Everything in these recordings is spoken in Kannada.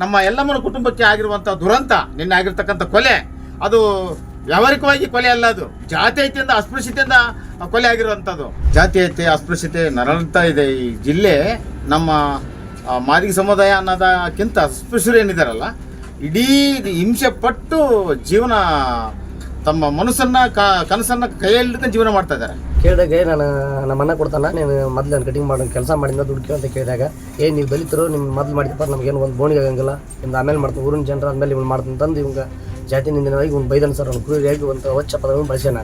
ನಮ್ಮ ಎಲ್ಲಮ್ಮನ ಕುಟುಂಬಕ್ಕೆ ಆಗಿರುವಂಥ ದುರಂತ, ನಿನ್ನೆ ಆಗಿರ್ತಕ್ಕಂಥ ಕೊಲೆ, ಅದು ವ್ಯಾವಹಾರಿಕವಾಗಿ ಕೊಲೆ ಅಲ್ಲ ಅದು. ಜಾತೀಯತೆಯಿಂದ ಅಸ್ಪೃಶ್ಯತೆಯಿಂದ ಕೊಲೆ ಆಗಿರುವಂಥದ್ದು. ಜಾತೀಯತೆ ಅಸ್ಪೃಶ್ಯತೆ ನರಂತ ಇದೆ ಈ ಜಿಲ್ಲೆ. ನಮ್ಮ ಮಾದಿಗೆ ಸಮುದಾಯ ಅನ್ನೋದಕ್ಕಿಂತ ಅಸ್ಪೃಶ್ಯರು ಏನಿದಾರಲ್ಲ, ಇಡೀ ಹಿಂಸೆ ಪಟ್ಟು ಜೀವನ ತಮ್ಮ ಮನಸ್ಸನ್ನ ಕನಸನ್ನ ಕೈಯಲ್ಲಿ ಜೀವನ ಮಾಡ್ತಾ ಇದ್ದಾರೆ. ಕೇಳಿದಾಗ ನಾನು ನಮ್ಮ ಅಣ್ಣ ಕೊಡ್ತಾನ ನೀನು ಮೊದ್ಲು ನಾನು ಕಟಿಂಗ್ ಮಾಡೋ, ಕೆಲಸ ಮಾಡಿದ ದುಡ್ಡು ಅಂತ ಕೇಳಿದಾಗ, ಏ, ನೀವು ದಲಿತರು ನಿಮ್ಮ ಮೊದ್ಲು ಮಾಡಿದಪ್ಪ ನಮ್ಗೇನು ಒಂದು ಬೋಣಿ ಆಗಂಗಿಲ್ಲ ನಿಮ್ದು ಆಮೇಲೆ ಮಾಡ್ತೀನಿ, ಊರಿನ ಜನರ ಆದ್ಮೇಲೆ ಇವ್ನು ಮಾಡ್ತೀನಿ ತಂದು ಇವಂಗ ಜಾತಿ ನಿಂದನವಾಗಿ ಇವ್ನು ಬೈದನ್ ಸರ್, ಅವ್ನು ಕ್ರೂರಿಯಾಗಿ ಒಂದು ಹೊಚ್ಚ ಪದವನ್ನು ಬಳಸ್ಯಾನ.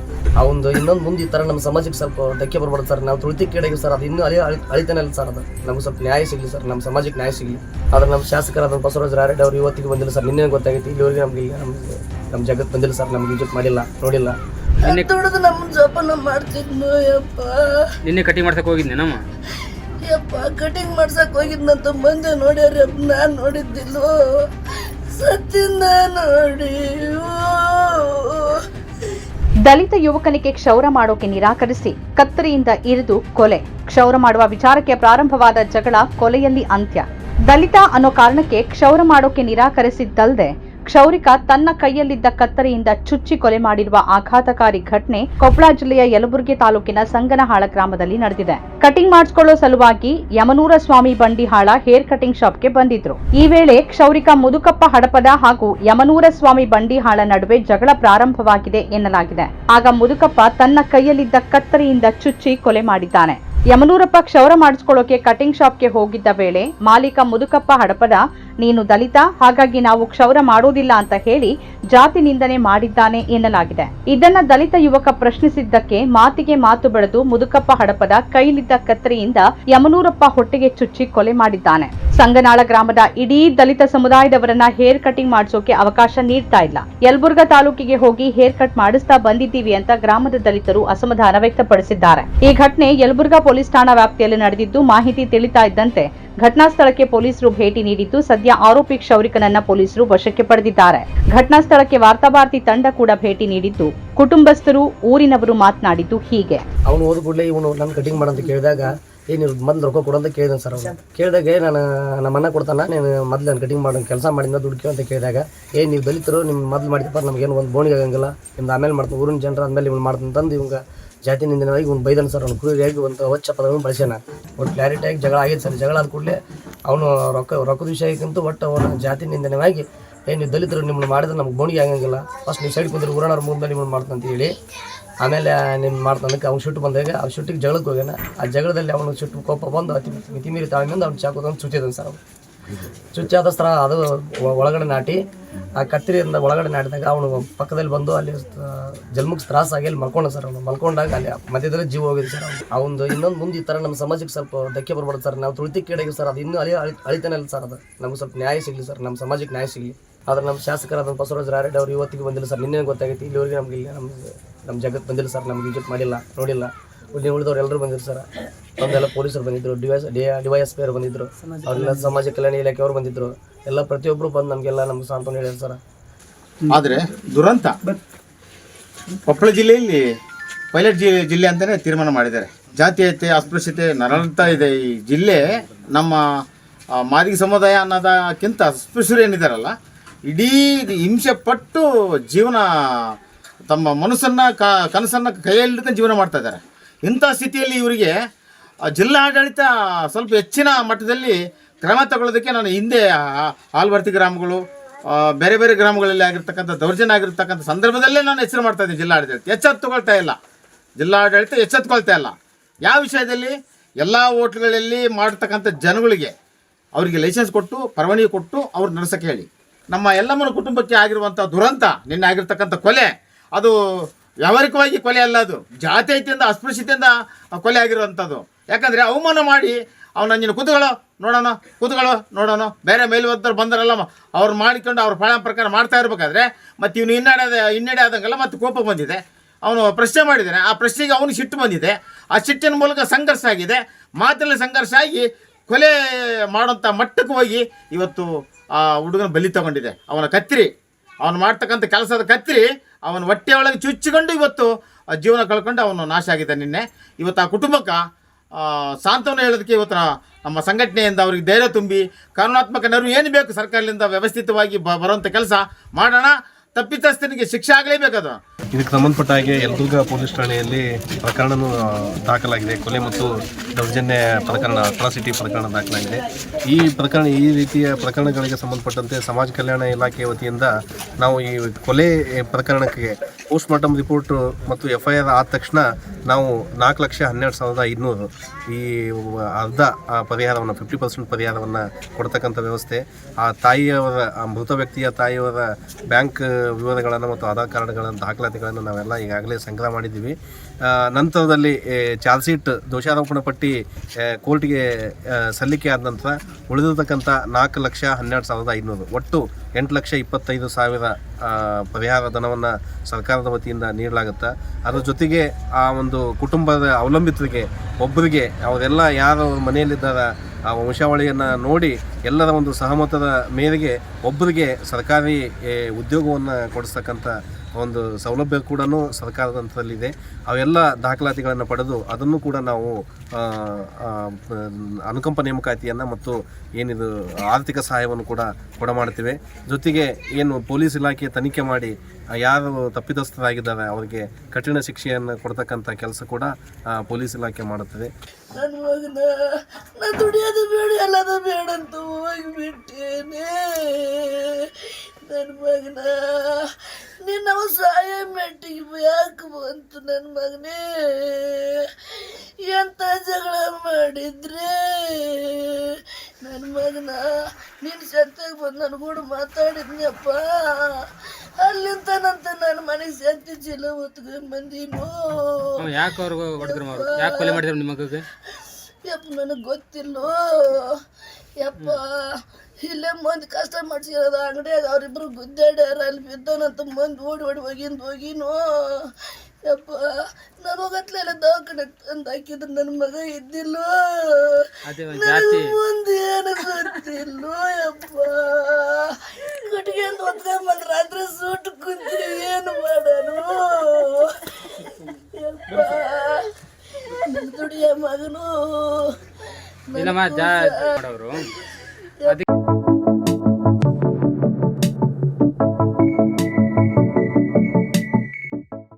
ಒಂದು ಇನ್ನೊಂದು ಮುಂದೆ ಈ ಥರ ನಮ್ಮ ಸಮಾಜಕ್ಕೆ ಸ್ವಲ್ಪ ಧಕ್ಕೆ ಬರ್ಬಾರ್ದು ಸರ್, ನಾವು ತುಳಿತಿ ಕೇಳಿದ್ವಿ ಸರ್, ಅದು ಇನ್ನೂ ಅಳಿ ಅಳಿ ಅಳಿತಾನೆ ಇಲ್ಲ ಸರ್ ಅದು. ನಮ್ಗೆ ಸ್ವಲ್ಪ ನ್ಯಾಯ ಸಿಗಲಿ ಸರ್, ನಮ್ಮ ಸಮಾಜಕ್ಕೆ ನ್ಯಾಯ ಸಿಗಲಿ. ಆದ್ರೆ ನಮ್ಮ ಶಾಸಕರಾದ ಬಸವರಾಜ ರಾರೆಡ್ಡಿ ಅವ್ರು ಇವತ್ತಿಗೆ ಬಂದಿಲ್ಲ ಸರ್ ನಿನ್ನೆ ಗೊತ್ತಾಗೈತಿ, ಇಲ್ಲಿವರೆಗೆ ನಮಗೆ ಇಲ್ಲಿ ನಮ್ಗೆ ನಮ್ಮ ಜಗತ್ತು ಬಂದಿಲ್ಲ ಸರ್ ನಮ್ಗೆ ವಿಸಿಟ್ ಮಾಡಿಲ್ಲ ನೋಡಿಲ್ಲ. ದುಡಿದು ನಮ್ಮ ಜೋಪಾನ ಮಾಡ್ತಿದ್ನು ಯಪ್ಪ. ನಿನ್ನೆ ಕಟಿಂಗ್ ಮಾಡ್ಸಕ್ ಹೋಗಿದ್ದೆ ನಮ್ಮ? ಯಪ್ಪ ಕಟಿಂಗ್ ಮಾಡ್ಸಕ್ ಹೋಗಿದ್ನಂತ ಮಂದಿ ನೋಡ್ಯಾರ ನಾನ್ ನೋಡಿದ್ದಿಲ್ವೋ ಸತ್ತಿಂದ ನೋಡಿ ದಲಿತ ಯುವಕನಿಗೆ ಕ್ಷೌರ ಮಾಡೋಕೆ ನಿರಾಕರಿಸಿ ಕತ್ತರಿಯಿಂದ ಇರಿದು ಕೊಲೆ. ಕ್ಷೌರ ಮಾಡುವ ವಿಚಾರಕ್ಕೆ ಪ್ರಾರಂಭವಾದ ಜಗಳ ಕೊಲೆಯಲ್ಲಿ ಅಂತ್ಯ. ದಲಿತ ಅನ್ನೋ ಕಾರಣಕ್ಕೆ ಕ್ಷೌರ ಮಾಡೋಕೆ ನಿರಾಕರಿಸಿದ್ದಲ್ದೆ ಕ್ಷೌರಿಕ ತನ್ನ ಕೈಯಲ್ಲಿದ್ದ ಕತ್ತರಿಯಿಂದ ಚುಚ್ಚಿ ಕೊಲೆ ಮಾಡಿರುವ ಆಘಾತಕಾರಿ ಘಟನೆ ಕೊಪ್ಪಳ ಜಿಲ್ಲೆಯ ಯಲಬುರ್ಗಿ ತಾಲೂಕಿನ ಸಂಗನಹಾಳ ಗ್ರಾಮದಲ್ಲಿ ನಡೆದಿದೆ. ಕಟಿಂಗ್ ಮಾಡಿಸಿಕೊಳ್ಳೋ ಸಲುವಾಗಿ ಯಮನೂರ ಸ್ವಾಮಿ ಬಂಡಿಹಾಳ ಹೇರ್ ಕಟಿಂಗ್ ಶಾಪ್ಗೆ ಬಂದಿದ್ರು. ಈ ವೇಳೆ ಕ್ಷೌರಿಕ ಮುದುಕಪ್ಪ ಹಡಪದ ಹಾಗೂ ಯಮನೂರ ಸ್ವಾಮಿ ಬಂಡಿಹಾಳ ನಡುವೆ ಜಗಳ ಪ್ರಾರಂಭವಾಗಿದೆ ಎನ್ನಲಾಗಿದೆ. ಆಗ ಮುದುಕಪ್ಪ ತನ್ನ ಕೈಯಲ್ಲಿದ್ದ ಕತ್ತರಿಯಿಂದ ಚುಚ್ಚಿ ಕೊಲೆ ಮಾಡಿದ್ದಾನೆ. ಯಮನೂರಪ್ಪ ಕ್ಷೌರ ಮಾಡಿಸಿಕೊಳ್ಳೋಕೆ ಕಟಿಂಗ್ ಶಾಪ್ಗೆ ಹೋಗಿದ್ದ ವೇಳೆ ಮಾಲೀಕ ಮುದುಕಪ್ಪ ಹಡಪದ ನೀನು ದಲಿತ, ಹಾಗಾಗಿ ನಾವು ಕ್ಷೌರ ಮಾಡೋದಿಲ್ಲ ಅಂತ ಹೇಳಿ ಜಾತಿ ನಿಂದನೆ ಮಾಡಿದ್ದಾನೆ ಎನ್ನಲಾಗಿದೆ. ಇದನ್ನ ದಲಿತ ಯುವಕ ಪ್ರಶ್ನಿಸಿದ್ದಕ್ಕೆ ಮಾತಿಗೆ ಮಾತು ಬೆಳೆದು ಮುದುಕಪ್ಪ ಹಡಪದ ಕೈಲಿದ್ದ ಕತ್ತರಿಯಿಂದ ಯಮನೂರಪ್ಪ ಹೊಟ್ಟೆಗೆ ಚುಚ್ಚಿ ಕೊಲೆ ಮಾಡಿದ್ದಾನೆ. ಸಂಗನಾಳ ಗ್ರಾಮದ ಇಡೀ ದಲಿತ ಸಮುದಾಯದವರನ್ನ ಹೇರ್ ಕಟಿಂಗ್ ಮಾಡಿಸೋಕೆ ಅವಕಾಶ ನೀಡ್ತಾ ಇಲ್ಲ. ಯಲಬುರ್ಗ ತಾಲೂಕಿಗೆ ಹೋಗಿ ಹೇರ್ ಕಟ್ ಮಾಡಿಸ್ತಾ ಬಂದಿದ್ದೀವಿ ಅಂತ ಗ್ರಾಮದ ದಲಿತರು ಅಸಮಾಧಾನ ವ್ಯಕ್ತಪಡಿಸಿದ್ದಾರೆ. ಈ ಘಟನೆ ಯಲಬುರ್ಗಾ ಪೊಲೀಸ್ ಠಾಣಾ ವ್ಯಾಪ್ತಿಯಲ್ಲಿ ನಡೆದಿದ್ದು ಮಾಹಿತಿ ತಿಳಿತಾ ಇದ್ದಂತೆ ಘಟನಾ ಸ್ಥಳಕ್ಕೆ ಪೊಲೀಸರು ಭೇಟಿ ನೀಡಿದ್ದು ಸದ್ಯ ಆರೋಪಿ ಕ್ಷೌರಿಕನನ್ನ ಪೊಲೀಸರು ವಶಕ್ಕೆ ಪಡೆದಿದ್ದಾರೆ. ಘಟನಾ ಸ್ಥಳಕ್ಕೆ ವಾರ್ತಾಭಾರತಿ ತಂಡ ಕೂಡ ಭೇಟಿ ನೀಡಿದ್ದು, ಕುಟುಂಬಸ್ಥರು ಊರಿನವರು ಮಾತನಾಡಿದ್ದು ಹೀಗೆ. ಅವನು ಹೋದ ಕೂಡಲೇ ಇವನು ನನ್ನ ಕಟಿಂಗ್ ಮಾಡಂತ ಕೇಳಿದಾಗ, ಏ ನೀವು ಮೊದ್ಲು ರೊಕ್ಕ ಕೊಡು ಅಂತ ಕೇಳಿದೆ ಸರ್ ಅವನು. ಕೇಳಿದಾಗ ನಾನು ನಮ್ಮ ಅಣ್ಣ ಕೊಡ್ತಾನ, ನೀನು ಮೊದ್ಲು ನಾನು ಕಟಿಂಗ್ ಮಾಡೋ, ಕೆಲಸ ಮಾಡಿದ ದುಡ್ಡು ಅಂತ ಕೇಳಿದಾಗ, ಏ ನೀವು ದಲಿತರು ನಿಮ್ಮ ಮೊದ್ಲು ಮಾಡಿದಪ್ಪ ನಮ್ಗೇನು ಒಂದು ಬೋಣಿಗೆ ಆಗಂಗಿಲ್ಲ, ನಿಮ್ದು ಆಮೇಲೆ ಮಾಡ್ತೀನಿ, ಊರಿನ ಜನರ ಆದಮೇಲೆ ಇವ್ನು ಮಾಡ್ತೀನಿ, ತಂದು ಇವಂಗ ಜಾತಿ ನಿಂದನವಾಗಿ ಇವ್ನು ಬೈದನ್ ಸರ್. ಅವ್ನು ಕುರಿಯಾಗಿ ಒಂದು ಅವಚ್ಚ ಪದವನ್ನು ಬಳಸ್ಯಾನ? ಒಟ್ಟು ಕ್ಲಾರಿಟಿಯಾಗಿ ಜಗಳ ಆಗಿದೆ ಸರ್ ಜಗಳ ಆದ ಕೂಡಲೇ ಅವನು ರೊಕ್ಕ, ರೊಕ್ಕದ ವಿಷಯಕ್ಕಿಂತ ಒಟ್ಟು ಅವನ ಜಾತಿ ನಿಂದನವಾಗಿ ಏನು ನೀವು ದಲಿತರು ನಿಮ್ಮನ್ನು ಮಾಡಿದ್ರೆ ನಮ್ಗೆ ಗೋಣಿಗೆ ಆಗಂಗಿಲ್ಲ. ಫಸ್ಟ್ ನೀವು ಸೈಡ್ ಕುಂದ್ರೆ ಊರಣ್ಣವ್ರ ಮುಂದೆ ನಿಮ್ಮನ್ನು ಮಾಡ್ತಾನೆ ಅಂತ ಹೇಳಿ. ಆಮೇಲೆ ನಿಮ್ಮ ಮಾಡ್ತಾನಕ್ಕೆ ಅವ್ನು ಶುಟ್ಟು ಬಂದಾಗ ಆ ಶುಟ್ಟಿಗೆ ಜಗಳಕ್ಕೆ ಹೋಗ್ಯಾನ. ಆ ಜಗಳದಲ್ಲಿ ಅವನು ಶುಟ್ಟು ಕೋಪ ಬಂದು ಅತಿ ಮಿತಿ ಮೀರಿ ತಾಳ್ಮೆಯಿಂದ ಅವ್ನು ಚಾಕು ತಂದು ಸರ್ ಅವನು. ಚುಚ್ಚಾದ ಸ್ಥಳ ಅದು ಒಳಗಡೆ ನಾಟಿ. ಆ ಕತ್ತಿರಿಯಿಂದ ಒಳಗಡೆ ನಾಟಿದಾಗ ಅವನು ಪಕ್ಕದಲ್ಲಿ ಬಂದು ಅಲ್ಲಿ ಜನ್ಮಕ್ಕೆ ತ್ರಾಸಾಗಿ ಅಲ್ಲಿ ಮಲ್ಕೊಂಡ ಸರ್ ಅವನು. ಮಲ್ಕೊಂಡಾಗ ಅಲ್ಲಿ ಮಧ್ಯದಲ್ಲಿ ಜೀವ ಹೋಗಿದೆ ಸರ್ ಅವನು. ಇನ್ನೊಂದು ಮುಂದೆ ಈ ಥರ ನಮ್ಮ ಸಮಾಜಕ್ಕೆ ಸ್ವಲ್ಪ ಧಕ್ಕೆ ಬರ್ಬಾರ್ದು ಸರ್. ನಾವು ತುಳಿತಿ ಕೇಳಿಗೆ ಸರ್, ಅದು ಇನ್ನೂ ಅಳಿ ಅಳಿ ಅಳಿತಾನೆ ಇಲ್ಲ ಸರ್ ಅದು. ನಮ್ಗೆ ಸ್ವಲ್ಪ ನ್ಯಾಯ ಸಿಗಲಿ ಸರ್, ನಮ್ಮ ಸಮಾಜಕ್ಕೆ ನ್ಯಾಯ ಸಿಗಲಿ. ಆದ್ರೆ ನಮ್ಮ ಶಾಸಕರಾದ ಬಸವರಾಜ ರಾರೆಡ್ಡಿ ಅವರು ಇವತ್ತಿಗೆ ಬಂದಿಲ್ಲ ಸರ್. ನಿನ್ನೆ ಗೊತ್ತಾಗೈತಿ, ಇಲ್ಲಿವರೆಗೆ ನಮಗೆ ನಮ್ಮ ನಮ್ಮ ಜಗತ್ತು ಬಂದಿಲ್ಲ ಸರ್, ನಮ್ಗೆ ವಿಸಿಟ್ ಮಾಡಿಲ್ಲ, ನೋಡಿಲ್ಲ. ಉಳಿದ ಉಳಿದವ್ರು ಎಲ್ಲರೂ ಬಂದಿದ್ರು ಸರ್. ನಮ್ದೆಲ್ಲ ಪೊಲೀಸರು ಬಂದಿದ್ರು D Y D Y S P ಅವರು ಬಂದಿದ್ರು. ಅವರೆಲ್ಲ ಸಮಾಜ ಕಲ್ಯಾಣ ಇಲಾಖೆಯವರು ಬಂದಿದ್ರು. ಎಲ್ಲ ಪ್ರತಿಯೊಬ್ಬರು ಬಂದು ನಮಗೆಲ್ಲ ನಮ್ಮ ಸಾಂತ್ವನ ಹೇಳಿದ್ರು ಸರ್. ಆದರೆ ದುರಂತ. ಕೊಪ್ಪಳ ಜಿಲ್ಲೆಯಲ್ಲಿ ಪೈಲಟ್ ಜಿಲ್ಲೆ ಜಿಲ್ಲೆ ಅಂತಲೇ ತೀರ್ಮಾನ ಮಾಡಿದ್ದಾರೆ. ಜಾತೀಯತೆ ಅಸ್ಪೃಶ್ಯತೆ ನರಳಂತ ಇದೆ ಈ ಜಿಲ್ಲೆ. ನಮ್ಮ ಮಾದಿಗೆ ಸಮುದಾಯ ಅನ್ನೋದಕ್ಕಿಂತ ಅಸ್ಪೃಶ್ಯರು ಏನಿದ್ದಾರಲ್ಲ ಇಡೀ ಹಿಂಸೆ ಪಟ್ಟು ಜೀವನ ತಮ್ಮ ಮನಸ್ಸನ್ನು ಕ ಕನಸನ್ನು ಕೈಯಲ್ಲಿ ಜೀವನ ಮಾಡ್ತಾ ಇದ್ದಾರೆ. ಇಂಥ ಸ್ಥಿತಿಯಲ್ಲಿ ಇವರಿಗೆ ಜಿಲ್ಲಾಡಳಿತ ಸ್ವಲ್ಪ ಹೆಚ್ಚಿನ ಮಟ್ಟದಲ್ಲಿ ಕ್ರಮ ತಗೊಳ್ಳೋದಕ್ಕೆ ನಾನು ಹಿಂದೆ ಆಲ್ವರ್ತಿ ಗ್ರಾಮಗಳು ಬೇರೆ ಬೇರೆ ಗ್ರಾಮಗಳಲ್ಲಿ ಆಗಿರ್ತಕ್ಕಂಥ ದೌರ್ಜನ್ಯ ಆಗಿರ್ತಕ್ಕಂಥ ಸಂದರ್ಭದಲ್ಲೇ ನಾನು ಹೆಸರು ಮಾಡ್ತಾ ಇದ್ದೀನಿ ಜಿಲ್ಲಾಡಳಿತ. ಎಚ್ಚೆತ್ತು ತಗೊಳ್ತಾ ಇಲ್ಲ. ಜಿಲ್ಲಾಡಳಿತ ಎಚ್ಚೆತ್ಕೊಳ್ತಾ ಇಲ್ಲ. ಯಾವ ವಿಷಯದಲ್ಲಿ? ಎಲ್ಲ ಹೋಟ್ಲ್ಗಳಲ್ಲಿ ಮಾಡ್ತಕ್ಕಂಥ ಜನಗಳಿಗೆ ಅವರಿಗೆ ಲೈಸೆನ್ಸ್ ಕೊಟ್ಟು, ಪರವಾನಗಿ ಕೊಟ್ಟು ಅವ್ರು ನಡೆಸಕ್ಕೆ ಹೇಳಿ. ನಮ್ಮ ಎಲ್ಲಮ್ಮನ ಕುಟುಂಬಕ್ಕೆ ಆಗಿರುವಂಥ ದುರಂತ, ನಿನ್ನೆ ಆಗಿರ್ತಕ್ಕಂಥ ಕೊಲೆ, ಅದು ವ್ಯಾವಹಾರಿಕವಾಗಿ ಕೊಲೆ ಅಲ್ಲ ಅದು. ಜಾತೀಯತೆಯಿಂದ ಅಸ್ಪೃಶ್ಯತೆಯಿಂದ ಕೊಲೆ ಆಗಿರುವಂಥದ್ದು. ಯಾಕಂದರೆ ಅವಮಾನ ಮಾಡಿ ಅವನ ನೀನು ಕೂತುಗಳು ನೋಡೋಣ ಕೂತುಗಳು ನೋಡೋಣ. ಬೇರೆ ಮೇಲ್ವರ್ತರು ಬಂದರಲ್ಲ ಅವ್ರು ಮಾಡಿಕೊಂಡು ಅವ್ರ ಪಾಳ ಪ್ರಕಾರ ಮಾಡ್ತಾ ಇರಬೇಕಾದ್ರೆ ಮತ್ತು ಇವನು ಹಿನ್ನಡೆ ಹಿನ್ನಡೆ ಆದಂಗೆಲ್ಲ ಮತ್ತು ಕೋಪ ಬಂದಿದೆ. ಅವನು ಪ್ರಶ್ನೆ ಮಾಡಿದ್ದಾನೆ ಆ ಪ್ರಶ್ನೆಗೆ ಅವನು ಸಿಟ್ಟು ಬಂದಿದೆ. ಆ ಸಿಟ್ಟಿನ ಮೂಲಕ ಸಂಘರ್ಷ ಆಗಿದೆ. ಮಾತಿನಲ್ಲಿ ಸಂಘರ್ಷ ಆಗಿ ಕೊಲೆ ಮಾಡುವಂಥ ಮಟ್ಟಕ್ಕೆ ಹೋಗಿ ಇವತ್ತು ಆ ಹುಡುಗನ ಬಲಿ ತಗೊಂಡಿದೆ. ಅವನ ಕತ್ತಿರಿ ಅವನು ಮಾಡ್ತಕ್ಕಂಥ ಕೆಲಸದ ಕತ್ತರಿ ಅವನ ಹೊಟ್ಟೆಯೊಳಗೆ ಚುಚ್ಚಿಕೊಂಡು ಇವತ್ತು ಜೀವನ ಕಳ್ಕೊಂಡು ಅವನು ನಾಶ ಆಗಿದೆ ನಿನ್ನೆ. ಇವತ್ತು ಆ ಕುಟುಂಬಕ್ಕೆ ಸಾಂತ್ವನ ಹೇಳೋದಕ್ಕೆ ಇವತ್ತು ನಮ್ಮ ಸಂಘಟನೆಯಿಂದ ಅವ್ರಿಗೆ ಧೈರ್ಯ ತುಂಬಿ, ಕಾನೂನಾತ್ಮಕ ನೆರವು ಏನು ಬೇಕು ಸರ್ಕಾರದಿಂದ ವ್ಯವಸ್ಥಿತವಾಗಿ ಬರುವಂಥ ಕೆಲಸ ಮಾಡೋಣ. ತಪ್ಪಿತಸ್ಥನಿಗೆ ಶಿಕ್ಷೆ ಆಗಲೇಬೇಕದು ಇದಕ್ಕೆ ಸಂಬಂಧಪಟ್ಟ ಹಾಗೆ ಯಲಬುರ್ಗಾ ಪೊಲೀಸ್ ಠಾಣೆಯಲ್ಲಿ ಪ್ರಕರಣನೂ ದಾಖಲಾಗಿದೆ. ಕೊಲೆ ಮತ್ತು ದೌರ್ಜನ್ಯ ಪ್ರಕರಣ ಅಟ್ರಾಸಿಟಿ ಪ್ರಕರಣ ದಾಖಲಾಗಿದೆ. ಈ ಪ್ರಕರಣ, ಈ ರೀತಿಯ ಪ್ರಕರಣಗಳಿಗೆ ಸಂಬಂಧಪಟ್ಟಂತೆ ಸಮಾಜ ಕಲ್ಯಾಣ ಇಲಾಖೆ ವತಿಯಿಂದ ನಾವು ಈ ಕೊಲೆ ಪ್ರಕರಣಕ್ಕೆ ಪೋಸ್ಟ್ ಮಾರ್ಟಮ್ ರಿಪೋರ್ಟ್ ಮತ್ತು ಎಫ್ ಐ ಆರ್ ಆದ ತಕ್ಷಣ ನಾವು ನಾಲ್ಕು ಲಕ್ಷ ಹನ್ನೆರಡು ಸಾವಿರದ ಐದುನೂರು ಈ ಅರ್ಧ ಪರಿಹಾರವನ್ನು ಫಿಫ್ಟಿ ಪರ್ಸೆಂಟ್ ಪರಿಹಾರವನ್ನು ಕೊಡ್ತಕ್ಕಂಥ ವ್ಯವಸ್ಥೆ. ಆ ತಾಯಿಯವರ ಮೃತ ವ್ಯಕ್ತಿಯ ತಾಯಿಯವರ ಬ್ಯಾಂಕ್ ವಿವರಗಳನ್ನು ಮತ್ತು ಆಧಾರ್ ಕಾರ್ಡ್ಗಳನ್ನು ದಾಖಲಾತಿಗಳನ್ನು ನಾವೆಲ್ಲ ಈಗಾಗಲೇ ಸಂಗ್ರಹ ಮಾಡಿದ್ದೀವಿ. ನಂತರದಲ್ಲಿ ಚಾರ್ಜ್ ಶೀಟ್ ದೋಷಾರೋಪಣ ಪಟ್ಟಿ ಕೋರ್ಟ್ಗೆ ಸಲ್ಲಿಕೆ ಆದ ನಂತರ ಉಳಿದಿರತಕ್ಕಂಥ ನಾಲ್ಕು ಲಕ್ಷ ಹನ್ನೆರಡು ಸಾವಿರದ ಐನೂರು. ಒಟ್ಟು ಎಂಟು ಲಕ್ಷ ಇಪ್ಪತ್ತೈದು ಸಾವಿರ ಪರಿಹಾರ ಧನವನ್ನು ಸರ್ಕಾರದ ವತಿಯಿಂದ ನೀಡಲಾಗುತ್ತೆ, ಅದರ ಜೊತೆಗೆ ಆ ಒಂದು ಕುಟುಂಬದ ಅವಲಂಬಿತರಿಗೆ ಒಬ್ಬರಿಗೆ ಅವರೆಲ್ಲ ಯಾರು ಮನೆಯಲ್ಲಿದ್ದಾರೆ, ಆ ವಂಶಾವಳಿಯನ್ನು ನೋಡಿ ಎಲ್ಲರ ಒಂದು ಸಹಮತದ ಮೇರೆಗೆ ಒಬ್ಬರಿಗೆ ಸರ್ಕಾರಿ ಉದ್ಯೋಗವನ್ನು ಕೊಡಿಸ್ತಕ್ಕಂಥ ಒಂದು ಸೌಲಭ್ಯ ಕೂಡ ಸರ್ಕಾರದ ಹಂತದಲ್ಲಿದೆ. ಅವೆಲ್ಲ ದಾಖಲಾತಿಗಳನ್ನು ಪಡೆದು ಅದನ್ನು ಕೂಡ ನಾವು ಅನುಕಂಪ ನೇಮಕಾತಿಯನ್ನು ಮತ್ತು ಏನಿದು ಆರ್ಥಿಕ ಸಹಾಯವನ್ನು ಕೂಡ ಕೊಡಮಾಡ್ತೀವಿ ಜೊತೆಗೆ ಏನು ಪೊಲೀಸ್ ಇಲಾಖೆ ತನಿಖೆ ಮಾಡಿ, ಯಾರು ತಪ್ಪಿತಸ್ಥರಾಗಿದ್ದಾರೆ ಅವರಿಗೆ ಕಠಿಣ ಶಿಕ್ಷೆಯನ್ನು ಕೊಡ್ತಕ್ಕಂಥ ಕೆಲಸ ಕೂಡ ಪೊಲೀಸ್ ಇಲಾಖೆ ಮಾಡುತ್ತದೆ. ನಿನ್ನ ಸಹಾಯ ಮೆಟ್ಟಿಗೆ ಯಾಕೆ ಬಂತು ನನ್ನ ಮಗನೇ. ಎಂತ ಜಗಳ ಮಾಡಿದ್ರೆ? ನನ್ನ ಮಗನ ನಿನ್ನ ಸತ್ಯಾಗ ಬಂದು ನನ್ನ ಕೂಡ ಮಾತಾಡಿದ್ನಪ್ಪ. ಅಲ್ಲಿಂತನಂತ ನನ್ನ ಮನೆಗೆ ಸತ್ಯ ಚೀಲ ಹೊತ್ಕೊಂಡ್ ಬಂದೀನು. ಯಾಕೆ ಅವ್ರಿಗೆ ಹೊಡೆದ್ರು ಯಾಕೆ ಕೊಲೆ ಮಾಡಿದ್ರು ನಿಮ್ಮ ಮಗಗೆ? ಯಪ್ಪ ನನಗೆ ಗೊತ್ತಿಲ್ಲೋ. ಯಪ್ಪ ಇಲ್ಲೇ ಮಂದಿ ಕಷ್ಟ ಮಾಡ್ಸಿರೋದು ಅಂಗಡಿಯಾಗ ಅವರಿಬ್ರು ಗುದ್ದಾಡ್ಯಾರ ಅಲ್ಲಿ ಬಿದ್ದೋನಂತ ಮಂದಿ ಓಡಿ ಓಡಿ ಹೋಗಿಂದ ಹೋಗಿನೋ ಯಪ್ಪ ನಾನು ಹೋಗತ್ಲೆಲ್ಲ ದವಾಖಾನೆ ತಂದು ಹಾಕಿದ್ರು ನನ್ನ ಮಗ ಇದ್ದಿಲ್ಲೋ. ಮುಂದೆ ಏನು ಗೊತ್ತಿಲ್ಲೋ ಯಪ್ಪ. ಕಟ್ಟಿಗೆ ಅಂತ ಹೊತ್ಕೊಂಬಂದು ರಾತ್ರಿ ಸೂಟ್ ಕುಂತ್ರಿ ಏನು ಮಾಡೋನು ಯಪ್ಪ. ಮಗನು.